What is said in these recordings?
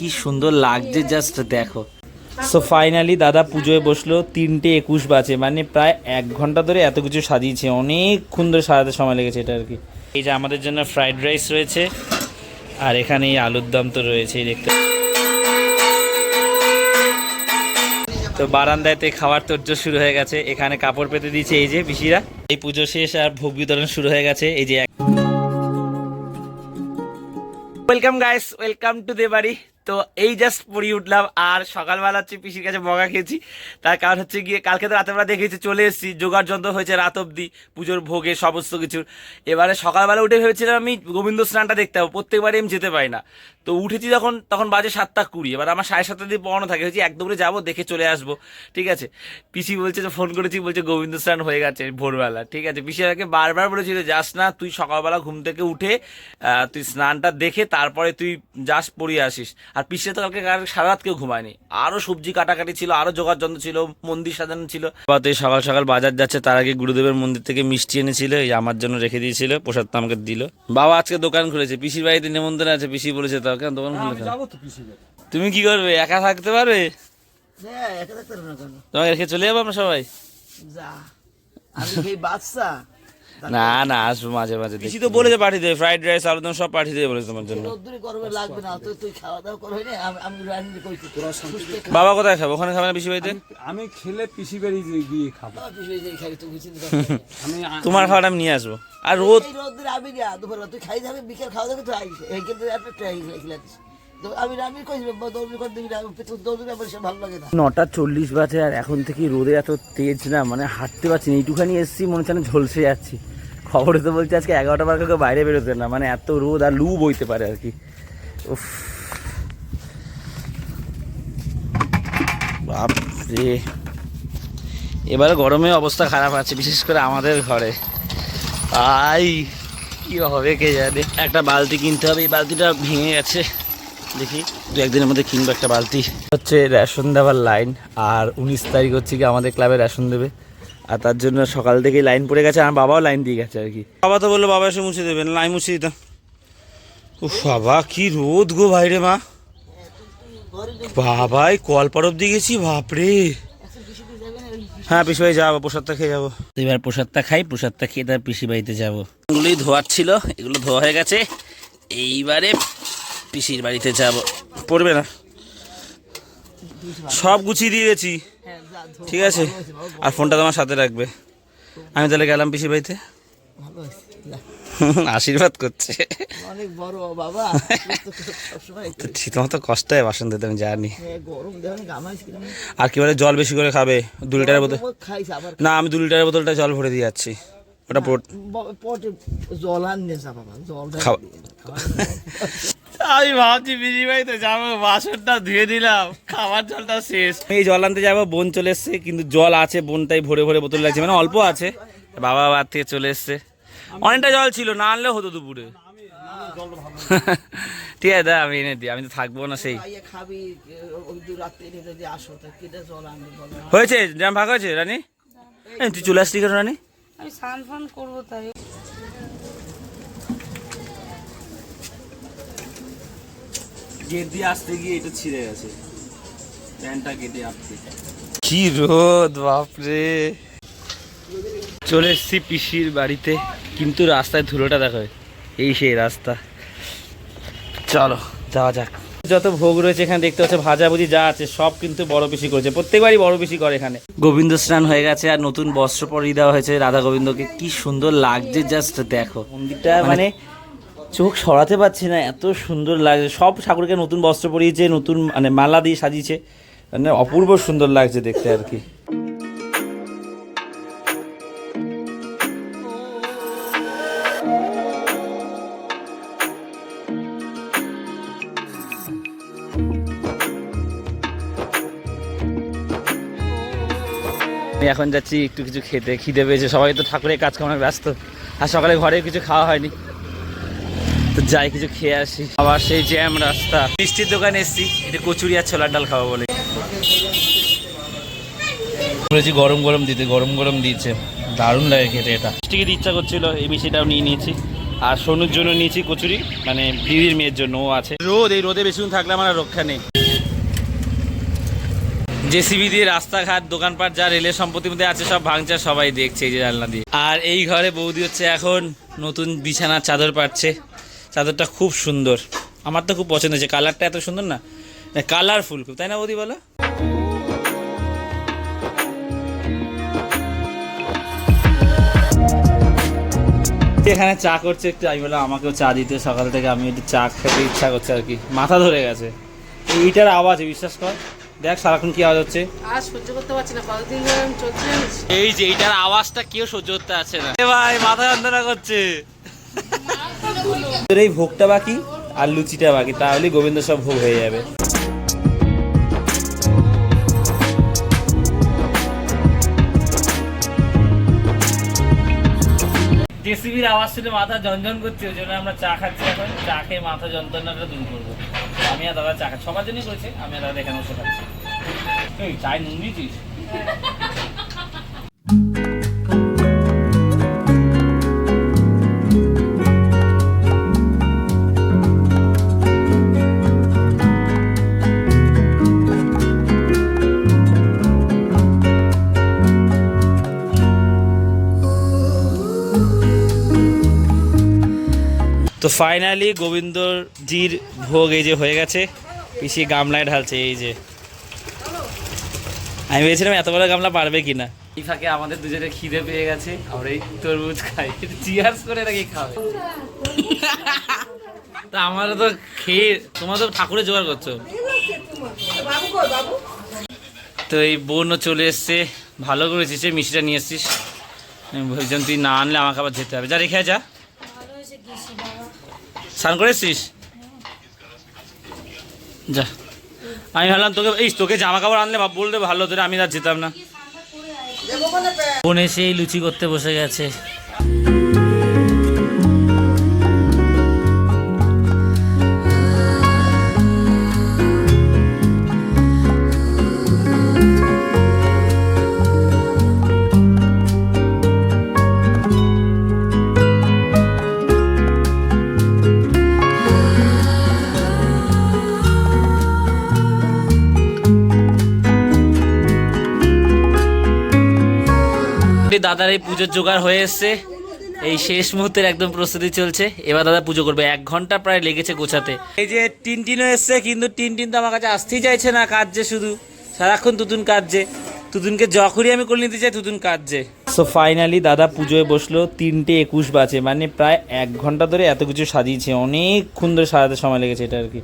কি সুন্দর লাগছে জাস্ট দেখো। সো ফাইনালি দাদা পুজোয় বসল, তিনটে একুশ বাজে মানে প্রায় এক ঘণ্টা ধরে এত কিছু সাজিয়েছে, অনেকক্ষণ ধরে সাজাতে সময় লেগেছে এটা আর কি। এই যে আমাদের জন্য ফ্রাইড রাইস রয়েছে, আর এখানে এই আলুর দম তো রয়েছেই, দেখতে তো বারান্দায়তে খাওয়ার তোর্য শুরু হয়ে গেছে, এখানে কাপড় পেতে দিয়েছে এই যে পিসিরা। এই পুজো শেষ আর ভোগ বিতরণ শুরু হয়ে গেছে, এই যে welcome guys welcome to the বাড়ি তো এই জাস্ট পরি উঠলাম। আর সকালবেলা হচ্ছে পিসির কাছে মগা খেয়েছি। তার কারণ হচ্ছে গিয়ে কালকে তো রাতের বেলা দেখেছি চলে এসেছি। জোগাড় যন্ত্র হয়েছে রাত অব্দি পুজোর ভোগে, সমস্ত কিছুর। এবারে সকালবেলা উঠে ভেবেছিলাম আমি গোবিন্দ স্নানটা দেখতে পাবো প্রত্যেকবারই আমি যেতে পারি না। তো উঠেছি যখন তখন বাজে সাতটা কুড়ি। এবার আমার সাড়ে সাতটা দিয়ে পড়ানো থাকে। হচ্ছে একদম করে যাব, দেখে চলে আসব। ঠিক আছে? পিসি বলছে যে, ফোন করেছি। বলছে গোবিন্দ স্নান হয়ে গেছে ভোরবেলা। ঠিক আছে? পিসি আমাকে বারবার বলেছিল, যাস না, তুই সকালবেলা ঘুম থেকে উঠে তুই স্নানটা দেখে তারপরে তুই যাস, পড়িয়ে আসিস। আর পিসে তো কালকে সারা রাত কেউ ঘুমায়নি। আরও সবজি কাটাকাটি ছিল আরও জোগাড় যন্ত্র ছিল, মন্দির সাজানো ছিল। বা তুই সকাল সকাল বাজার যাচ্ছে, তার আগে গুরুদেবের মন্দির থেকে মিষ্টি এনেছিল, এই আমার জন্য রেখে দিয়েছিল, প্রসাদ তো আমাকে দিল। বাবা আজকে দোকান খুলেছে, পিসির বাড়িতে নিমন্ত্রণ আছে, পিসি বলেছে তো কেন? দোকান খুলেছে যাব তো পিসি বাড়ি। তুমি কি করবে? একা থাকতে পারবে? একা থাকতে পারব না কেন? তোমাকে রেখে চলে যাব আমরা সবাই? যা। আমি না না আসব মাঝে মাঝে পিসি তো বলেছে পাঠিয়ে দেবে ফ্রাইড রাইস আলুদম সব পাঠিয়ে দেবে বলেছে তোমার জন্য। লাগবে না তুই তুই খাওয়া দাওয়া করবি না আমি আমি রান্না কইছি তোরা সুস্থ খা বাবা কোথায় খাব? ওখানে খাবে না পিসি বাড়িতে? আমি খেলে পিসি বাড়ি গিয়ে খাব। তোমার খাওয়াটা আমি নিয়ে আসব। আর রোদ এই রোদ্দুরে আমি না দুপুর তুই খাই যাবি বিকেল খাওয়া দাওয়া তুই আইস। এই কিন্তু একটা ট্রাই খেলাতিস দিবি নটা চল্লিশ বাজে আর এখন থেকে রোদে এত তেজ না মানে হাঁটতে পারছি না। এইটুখানি এসছি মনে হচ্ছে না ঝলসে যাচ্ছি। খবরে তো বলছে আজকে এগারোটা বার কাউকে বাইরে বেরোতে না মানে এত রোদ আর লু বইতে পারে আর কি। উফ। বাপরে। এবারে গরমে অবস্থা খারাপ আছে বিশেষ করে আমাদের ঘরে। আই কি হবে কে জানে? একটা বালতি কিনতে হবে এই বালতিটা ভেঙে গেছে। দেখি দু একদিনের মধ্যে কিনবো একটা বালতি। হচ্ছে রেশন দেওয়ার লাইন আর উনিশ তারিখ হচ্ছে কি আমাদের ক্লাবে রেশন দেবে। আর তার জন্য সকাল থেকেই লাইন পড়ে গেছে আমার বাবাও লাইন দিয়ে গেছে আর কি। বাবা তো বলল বাবা এসে মুছে দেবেন লাইন মুছে দিতাম। ও বাবা কি রোদ গো ভাইরে মা। বাবাই কল পরব দিয়ে গেছি বাপরে। হ্যাঁ পিসি ভাই যাব প্রসাদটা খেয়ে যাব। এবার প্রসাদটা খাই প্রসাদটা খেয়ে তার পিসি বাড়িতে যাব। এগুলোই ধোয়ার ছিল এগুলো ধোয়া হয়ে গেছে। এইবারে পিসির বাড়িতে যাব। পড়বে না। সব গুছিয়ে দিয়েছি হ্যাঁ ঠিক আছে? আর ফোনটা তোমার সাথে রাখবে। আমি তাহলে গেলাম পিসির বাড়িতে। ভালো। আশীর্বাদ করছে। অনেক বড় বাবা তো তো তোমার তো কষ্ট হয় বাসন দিতে আমি জানি। হ্যাঁ, গরম আর কি বলে জল বেশি করে খাবে দু লিটারের বোতল না আমি দু লিটারের বোতলটা জল ভরে দিয়ে যাচ্ছি। ওটা পটে জল আন বাবা জল আমি ভাবছি বিজি বাড়িতে যাব বাসনটা ধুয়ে দিলাম খাবার জলটা শেষ। এই জল আনতে যাব বোন চলে এসছে কিন্তু জল আছে বোনটাই ভরে ভরে বোতল লাগছে মানে অল্প আছে। বাবা বাবার থেকে চলে এসছে। অনেকটা জল ছিল না আনলেও হতো দুপুরে। ঠিক আছে দা আমি এনে দিই আমি তো থাকব না সেই। হয়েছে জ্যাম ভাগ হয়েছে রানী? তুই চলে আসলি কেন রানী? আমি স্নান ফান করব তাই। গেট দিয়ে আসতে গিয়ে এটা ছিঁড়ে গেছে। প্যান্টটা কেটে আসতে কি রোদ বাপরে। চলে এসছি পিসির বাড়িতে। কিন্তু রাস্তায় ধুলোটা দেখো এই সেই রাস্তা। চলো যাওয়া যাক। যত ভোগ রয়েছে এখানে দেখতে পাচ্ছ ভাজাভুজি যা আছে সব কিন্তু বড় পিসি করেছে। প্রত্যেকবারই বড় পিসি করে এখানে। গোবিন্দ স্নান হয়ে গেছে আর নতুন বস্ত্র পরিয়ে দেওয়া হয়েছে রাধা গোবিন্দকে। কি সুন্দর লাগছে জাস্ট দেখো। মন্দিরটা মানে চোখ সরাতে পারছি না এত সুন্দর লাগছে। সব ঠাকুরকে নতুন বস্ত্র পরিয়েছে নতুন মানে মালা দিয়ে সাজিয়েছে। মানে অপূর্ব সুন্দর লাগছে দেখতে আর কি। আমি এখন যাচ্ছি একটু কিছু খেতে, খিদে পেয়েছে। সবাই তো ঠাকুরের কাজ কামনা ব্যস্ত। আর সকালে ঘরে কিছু খাওয়া হয়নি। তো যাই, কিছু খেয়ে আসি। আবার সেই জ্যাম রাস্তা। মিষ্টির দোকানে এসছি। এটা কচুরি আর ছোলার ডাল খাওয়া বলে। বলেছি, গরম গরম দিতে, গরম গরম দিয়েছে দারুণ লাগে খেতে এটা। মিষ্টি খেতে ইচ্ছা করছিল, এই মিষ্টিটাও নিয়ে নিয়েছি। আর সোনুর জন্য নিয়েছি কচুরি। মানে দিদির মেয়ের জন্য আছে। রোদ, এই রোদে বেশিক্ষণ থাকলে আমার রক্ষা নেই। জেসিবি দিয়ে রাস্তাঘাট, দোকানপাট, যা রেলের সম্পত্তির মধ্যে আছে, সব ভাঙচা সবাই দেখছে এই যে জানলা দিয়ে। আর এই ঘরে বৌদি হচ্ছে এখন নতুন বিছানার চাদর পাচ্ছে চাদরটা খুব সুন্দর। আমার তো খুব পছন্দ হয়েছে। কালারটা এত সুন্দর না, কালারফুল খুব, তাই না বৌদি বলো? এখানে চা করছে একটু, আমি বললাম আমাকেও চা দিতে, সকাল থেকে আমি একটু চা খেতে ইচ্ছা করছে আর কি। মাথা ধরে গেছে। এইটার আওয়াজ, বিশ্বাস কর। দেখ সারাক্ষণ কি আওয়াজ হচ্ছে। আর সহ্য করতে পারছি না কতদিন ধরে আমি চলছে এই যে এইটার আওয়াজটা কেউ সহ্য করতে আছে না। এ ভাই মাথা যন্ত্রণা করছে। তোর এই ভোগটা বাকি আর লুচিটা বাকি তাহলে গোবিন্দ সব ভোগ হয়ে যাবে। জেসিবির আওয়াজ শুনে মাথা ঝনঝন করছে ওই জন্য আমরা চা খাচ্ছি এখন। চা খেয়ে মাথা যন্ত্রণাটা দূর করব। আমি আর দাদা চা খাচ্ছি সবার জন্যই করেছে, আমি আর দাদা এখানে বসে খাচ্ছি। এই চায় নুন দিয়েছিস ফাইনালি গোবিন্দজির ভোগ এই যে হয়ে গেছে। পিসি গামলায় ঢালছে এই যে। আমি ভেবেছিলাম এত বড় গামলা পারবে কিনা। এই ফাঁকে আমাদের দুজনে খিদে পেয়ে গেছে আমরা এই তরমুজ খাই। চিয়ার্স করে নাকি খাবে? তা আমারও তো খেয়ে তোমরা তো ঠাকুরের জোগাড় করছ। তো এই বোনও চলে এসছে ভালো করেছিস মিষ্টিটা নিয়ে এসছিস। আমি ভাবছিলাম তুই না আনলে আমাকে আবার যেতে হবে। যা রেখে যা। স্নান করেছিস? যা। আমি ভাবলাম তোকে এই তোকে জামা কাপড় আনলে বললে ভালো তোরে আমি আর যেতাম না। বোন এসে এই লুচি করতে বসে গেছে। দাদার এই পুজোর জোগাড় হয়ে এসছে। এই শেষ মুহূর্তের একদম প্রস্তুতি চলছে। এবার দাদা পুজো করবে। এক ঘণ্টা প্রায় লেগেছে গোছাতে। এই যে টিনটিনও এসছে কিন্তু টিনটিন তো আমার কাছে আসতেই চাইছে না কাজে শুধু। সারাক্ষণ তুতুন কাজে তুতুনকে যখনই আমি করে নিতে চাই তুতুন কাজে সো ফাইনালি দাদা পুজোয় বসল তিনটে একুশ বাজে। মানে প্রায় এক ঘণ্টা ধরে এত কিছু সাজিয়েছে। অনেকক্ষণ ধরে সাজাতে সময় লেগেছে এটা আর কি।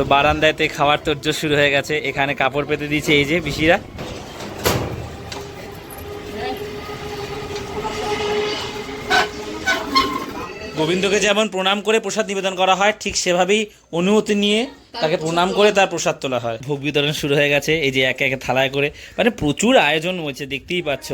তো বারান্দাতে খাওয়ার তোর্য শুরু হয়ে গেছে এখানে কাপড় পেতে দিয়েছে এই যে পিসিরা গোবিন্দকে যেমন প্রণাম করে প্রসাদ নিবেদন করা হয় ঠিক সেভাবেই অনুমতি নিয়ে তাকে প্রণাম করে তার প্রসাদ তোলা হয় ভোগ বিতরণ শুরু হয়ে গেছে এই যে একে একে থালায় করে মানে প্রচুর আয়োজন হয়েছে দেখতেই পাচ্ছ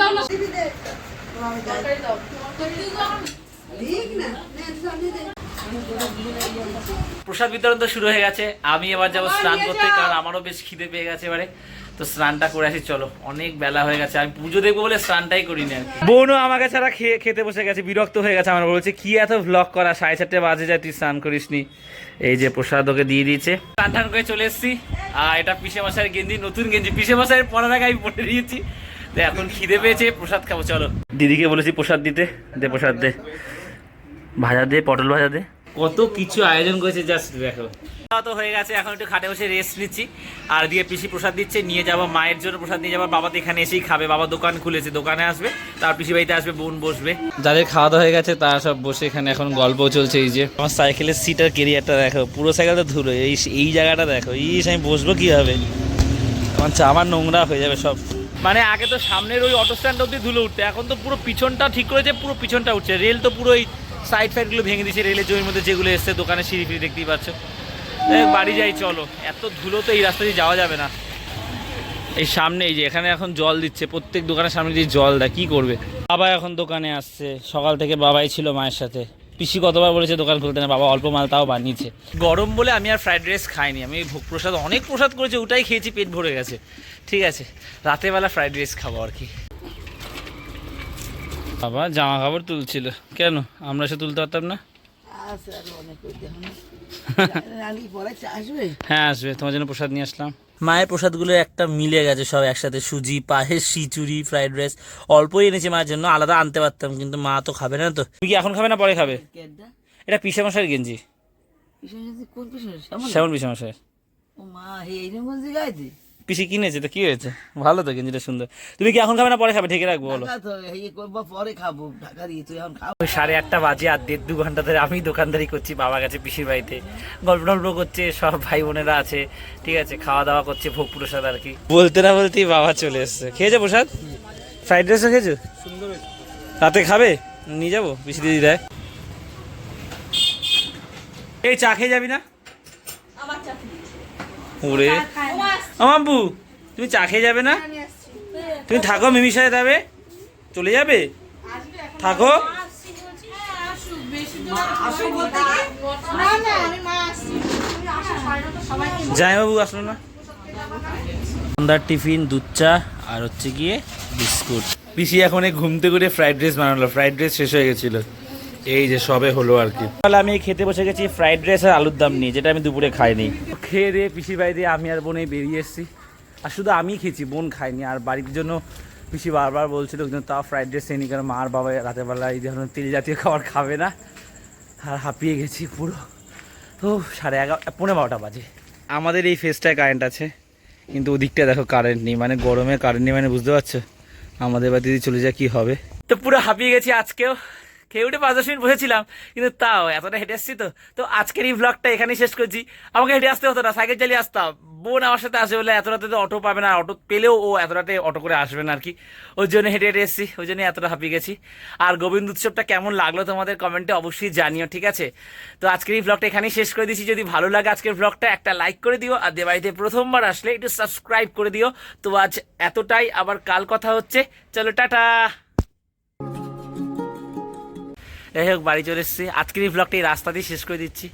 দাও প্রসাদ বিতরণ তো শুরু হয়ে গেছে। আমি এবার যাব স্নান করতে কারণ আমারও বেশ খিদে পেয়ে গেছে এবারে। তো স্নানটা করে আসি চলো। অনেক বেলা হয়ে গেছে। আমি পুজো দেখব বলে স্নানটাই করিনি আর। বোনও আমাকে ছাড়া খেয়ে খেতে বসে গেছে বিরক্ত হয়ে গেছে আমার বলছে কি এত ভ্লগ করা? সাড়ে চারটে বাজে যায় তুই স্নান করিসনি। এই যে প্রসাদ ওকে দিয়ে দিয়েছে। স্নান টান করে চলে এসেছি। আর এটা পিসে মশাইয়ের গেঞ্জি নতুন গেঞ্জি। পিসে মশাইয়ের পরার আগে আমি পরে দিয়েছি। তো এখন খিদে পেয়েছে প্রসাদ খাব চলো। দিদিকে বলেছি প্রসাদ দিতে দে প্রসাদ দে। ভাজা দে পটল ভাজা দে। কত কিছু আয়োজন করেছে জাস্ট দেখো। তো হয়ে গেছে এখন একটু খাটে বসে রেস্ট নিচ্ছি। আর দিয়ে পিসি প্রসাদ দিচ্ছে নিয়ে যাব মায়ের জন্য প্রসাদ নিয়ে যাব। বাবা তো এখানে এসেই খাবে বাবা দোকান খুলেছে দোকানে আসবে তার পিসি বাড়িতে আসবে বোন বসবে। যাদের খাওয়া দাওয়া হয়ে গেছে তারা সব বসে এখানে এখন গল্প চলছে এই যে। আমার সাইকেলের সিট আর কেরিয়ারটা দেখো পুরো সাইকেলটা ধুলো এই এই জায়গাটা দেখো ইস আমি বসবো কীভাবে? আমার চা আমার নোংরা হয়ে যাবে সব। মানে আগে তো সামনের ওই অটো স্ট্যান্ড অব্দি ধুলো উঠতে এখন তো পুরো পিছনটা ঠিক করেছে পুরো পিছনটা উঠছে রেল তো পুরো এই সাইড ফাইডগুলো ভেঙে দিয়েছে রেলের জমির মধ্যে যেগুলো এসছে, দোকানে সিঁড়ি ফিরি দেখতেই পাচ্ছ। বাড়ি যাই, চলো। এত ধুলো তো এই রাস্তা দিয়ে যাওয়া যাবে না। এই সামনে, এই যে এখানে এখন জল দিচ্ছে, প্রত্যেক দোকানের সামনে দিয়ে জল দেয়, কি করবে? বাবা এখন দোকানে আসছে, সকাল থেকে বাবাই ছিল মায়ের সাথে। পিসি কতবার বলেছে দোকান খুলতে না, বাবা অল্প মাল তাও বানিয়েছে। গরম বলে আমি আর ফ্রাইড রাইস খাইনি, আমি ভোগ প্রসাদ, অনেক প্রসাদ করেছি, ওটাই খেয়েছি, পেট ভরে গেছে। ঠিক আছে রাতেরবেলা ফ্রাইড রাইস খাব আর কি। বাবা জামা কাপড় তুলছিল। কেন? আমরা সে তুলতে পারতাম না? হ্যাঁ আসবে। তোমার জন্য প্রসাদ নিয়ে আসলাম। মায়ের প্রসাদগুলো একটা মিলে গেছে সব একসাথে। সুজি পায়েস খিচুড়ি ফ্রাইড রাইস অল্পই এনেছে মায়ের জন্য। আলাদা আনতে পারতাম কিন্তু মা তো খাবে না তো। তুমি কি এখন খাবে না পরে খাবে? এটা পিসে মশাইয়ের গেঞ্জি শ্যামল? পিসে মশাইয়ের ও মা জায়গায় পিসি কিনেছে তো কি হয়েছে? ভালো তো গেঞ্জিটা সুন্দর। তুমি কি এখন খাবে না পরে খাবে? ঢেকে রাখব বলো। পরে খাব ঢাকা দিয়ে তুই এখন খাব। ওই সাড়ে আটটা বাজে আর দেড় দু ঘণ্টা ধরে আমি দোকানদারি করছি বাবা গেছে পিসির বাড়িতে। গল্প টল্প করছে সব ভাই বোনেরা আছে ঠিক আছে খাওয়া দাওয়া করছে ভোগ প্রসাদ আর কি। বলতে না বলতেই বাবা চলে এসছে। খেয়েছো প্রসাদ? ফ্রাইড রাইসও খেয়েছো? রাতে খাবে? নিয়ে যাব পিসি দিদি দেয়। এই চা খেয়ে যাবি না? ওরে। আমার বু তুমি চা খেয়ে যাবে না? তুমি থাকো মিমির সাথে যাবে। চলে যাবে? থাকো। জামাইবাবু আসলো না? সন্ধ্যার টিফিন দুধ চা আর হচ্ছে গিয়ে বিস্কুট। পিসি এখন এই ঘুমতে করে ফ্রাইড রাইস বানালো। ফ্রাইড রাইস শেষ হয়ে গেছিল। এই যে সবে হলো আর কি। তাহলে আমি খেতে বসে গেছি ফ্রাইড রাইস আর আলুর দাম নিয়ে যেটা আমি দুপুরে খাইনি। খেয়ে দিয়ে পিসির বাড়ি দিয়ে আমি আর বোনে বেরিয়ে এসেছি। আর শুধু আমি খেয়েছি বোন খাইনি আর বাড়ির জন্য পিসি বারবার বলছিল কিন্তু তাও ফ্রাইড রাইস এনি কারণ মা আর বাবা রাতের বেলা এই ধরনের তেল জাতীয় খাবার খাবে না। আর হাঁপিয়ে গেছি পুরো। ও সাড়ে এগারো পনেরো বারোটা বাজে। আমাদের এই ফেসটায় কারেন্ট আছে কিন্তু ওদিকটা দেখো কারেন্ট নেই। মানে গরমে কারেন্ট নেই মানে বুঝতে পারছ? আমাদের বাড়ি যদি চলে যায় কি হবে? তো পুরো হাঁপিয়ে গেছি আজকেও। খেয়ে উঠে পাঁচ দশ মিনিট বসেছিলাম, কিন্তু তাও এতটা হেঁটে আসছি তো। তো আজকের এই ব্লগটা এখানেই শেষ করছি। আমাকে হেঁটে আসতে হতো না, সাইকেল চালিয়ে আসতাম। বোন আমার সাথে আসে বলে এত রাতে তো অটো পাবে না অটো পেলেও ও এত রাতে অটো করে আসবে না আর কি। ওই জন্য হেঁটে হেঁটে এসেছি, ওই জন্য এতটা হাঁপিয়ে গেছি। আর গোবিন্দ উৎসবটা কেমন লাগল তোমাদের কমেন্টে অবশ্যই জানিও, ঠিক আছে? তো আজকের এই ব্লগটা এখানেই শেষ করে দিচ্ছি। যদি ভালো লাগে আজকের ব্লগটা একটা লাইক করে দিও। আর দে বাড়িতে প্রথমবার আসলে একটু সাবস্ক্রাইব করে দিও। তো আজ এতটাই, আবার কাল কথা হচ্ছে। চলো, টাটা! যাই হোক বাড়ি চলে এসেছি। আজকের এই ব্লগটা রাস্তা দিয়ে শেষ করে দিচ্ছি।